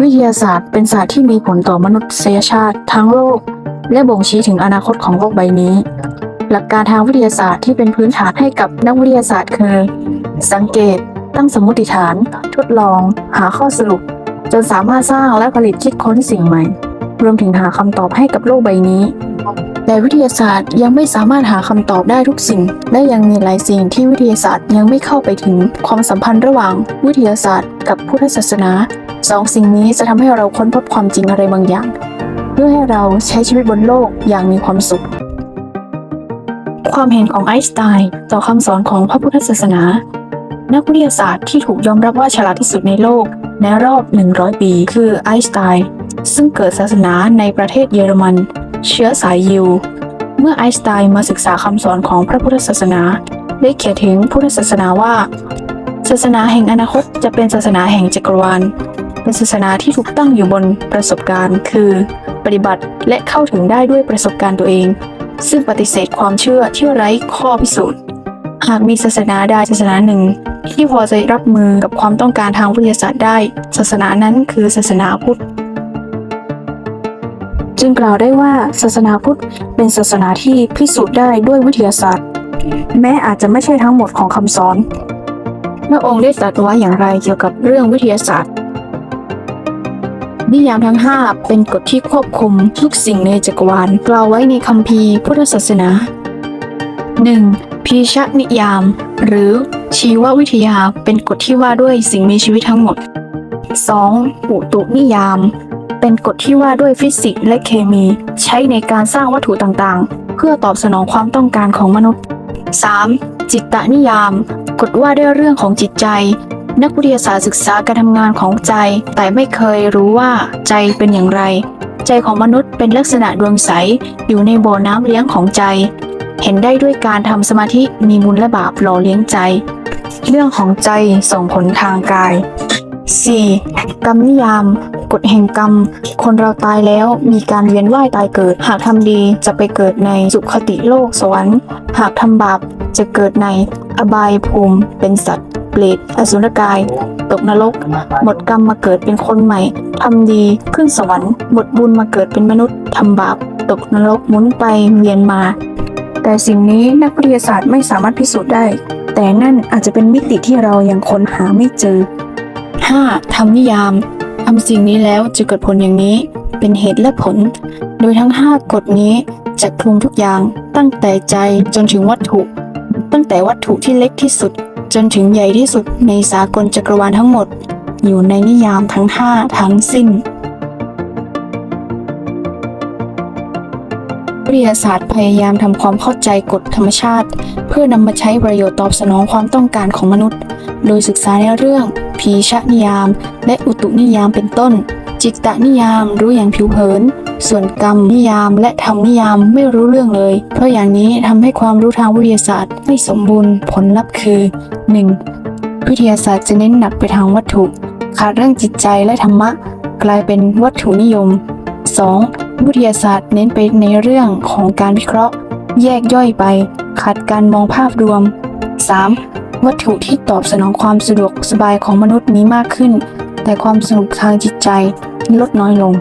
วิทยาศาสตร์เป็นศาสตร์ที่มีผลต่อมนุษยชาติทั้งโลก และบ่งชี้ถึงอนาคตของโลกใบนี้ หลักการทางวิทยาศาสตร์ที่เป็นพื้นฐานให้กับนักวิทยาศาสตร์คือ สังเกต ตั้งสมมติฐาน ทดลอง หาข้อสรุป จนสามารถสร้างและผลิตคิดค้นสิ่งใหม่ รวมถึงหาคำตอบให้กับโลกใบนี้แต่วิทยาศาสตร์ยังไม่สามารถหาคำตอบได้ทุกสิ่ง และยังมีหลายสิ่งที่วิทยาศาสตร์ยังไม่เข้าไปถึงความสัมพันธ์ระหว่างวิทยาศาสตร์กับพุทธศาสนา สองสิ่งนี้จะทำให้เราค้นพบความจริงอะไรบางอย่าง เพื่อให้เราใช้ชีวิตบนโลกอย่างมีความสุข ความเห็นของไอน์สไตน์ต่อคำสอนของพระพุทธศาสนา นักวิทยาศาสตร์ที่ถูกยอมรับว่าฉลาดที่สุดในโลก ในรอบ 100 ปี คือไอน์สไตน์ซึ่งเกิดศาสนาในประเทศเยอรมัน เชื้อสายยิว เมื่อไอน์สไตน์มาศึกษาคำสอนของพระพุทธศาสนา ได้เขียนถึงพุทธศาสนาว่า ศาสนาแห่งอนาคตจะเป็นศาสนาแห่งจักรวาล เป็นศาสนาที่ถูกตั้งอยู่บนประสบการณ์ คือ ปฏิบัติและเข้าถึงได้ด้วยประสบการณ์ตัวเอง ซึ่งปฏิเสธความเชื่อที่ไร้ข้อพิสูจน์ หากมีศาสนาใดศาสนาหนึ่ง ที่พอจะรับมือกับความต้องการทางวิทยาศาสตร์ได้ ศาสนานั้นคือศาสนาพุทธจึงกล่าวได้ว่าศาสนาพุทธเป็นศาสนาที่พิสูจน์ได้ด้วยวิทยาศาสตร์ แม้อาจจะไม่ใช่ทั้งหมดของคำสอนพระองค์ได้ตรัสไว้อย่างไรเกี่ยวกับเรื่องวิทยาศาสตร์ นิยามทั้ง 5 เป็นกฎที่ควบคุมทุกสิ่งในจักรวาลกล่าวไว้ในคัมภีร์พุทธศาสนา 1. พีชนิยาม หรือชีววิทยาเป็นกฎที่ว่าด้วยสิ่งมีชีวิตทั้งหมด 2. อุตุนิยาม เป็นกฎที่ว่าด้วยฟิสิกส์และเคมี ใช้ในการสร้างวัตถุต่างๆ เพื่อตอบสนองความต้องการของมนุษย์ 3. จิตตนิยาม กฎว่าด้วยเรื่องของจิตใจ นักวิทยาศาสตร์ศึกษาการทำงานของใจ แต่ไม่เคยรู้ว่าใจเป็นอย่างไร ใจของมนุษย์เป็นลักษณะดวงใส อยู่ในบ่อน้ำเลี้ยงของใจ เห็นได้ด้วยการทำสมาธิมีบุญและบาปหล่อเลี้ยงใจ เรื่องของใจส่งผลทางกาย 4. กรรมนิยาม กฎแห่งกรรม คนเราตายแล้วมีการเวียนว่ายตายเกิด หากทำดีจะไปเกิดในสุขติโลกสวรรค์ หากทำบาปจะเกิดในอบายภูมิเป็นสัตว์ เปรตอสุรกาย ตกนรก หมดกรรมมาเกิดเป็นคนใหม่ทำดีขึ้นสวรรค์ หมดบุญมาเกิดเป็นมนุษย์ทำบาป ตกนรกหมุนไปเวียนมา แต่สิ่งนี้นักวิทยาศาสตร์ไม่สามารถพิสูจน์ได้ แต่นั่นอาจจะเป็นมิติที่เรายังค้นหาไม่เจอ 5. ทำนิยามทำสิ่งนี้แล้วจะเกิดผลอย่างนี้เป็นเหตุและผล โดยทั้ง 5 กฎนี้จะคลุมทุกอย่างตั้งแต่ใจจนถึงวัตถุ ตั้งแต่วัตถุที่เล็กที่สุด จนถึงใหญ่ที่สุดในสากลจักรวาลทั้งหมด อยู่ในนิยามทั้ง5ทั้งสิ้นวิทยาศาสตร์พยายามทำความเข้าใจกฎธรรมชาติ เพื่อนำมาใช้ประโยชน์ตอบสนองความต้องการของมนุษย์ โดยศึกษาในเรื่อง พีชนิยาม และอุตุนิยามเป็นต้น จิตตนิยามรู้อย่างผิวเผิน ส่วนกรรมนิยามและธรรมนิยามไม่รู้เรื่องเลย เพราะอย่างนี้ทำให้ความรู้ทางวิทยาศาสตร์ไม่สมบูรณ์ผลลัพธ์คือ 1. วิทยาศาสตร์จะเน้นหนักไปทางวัตถุ ขาดเรื่องจิตใจและธรรมะ กลายเป็นวัตถุนิยม 2. วิทยาศาสตร์เน้นไปในเรื่องของการวิเคราะห์ แยกย่อยไป ขาดการมองภาพรวม 3. วัตถุที่ตอบสนองความสะดวกสบายของมนุษย์มีมากขึ้น แต่ความสนุกทางจิตใจ ลดน้อยลง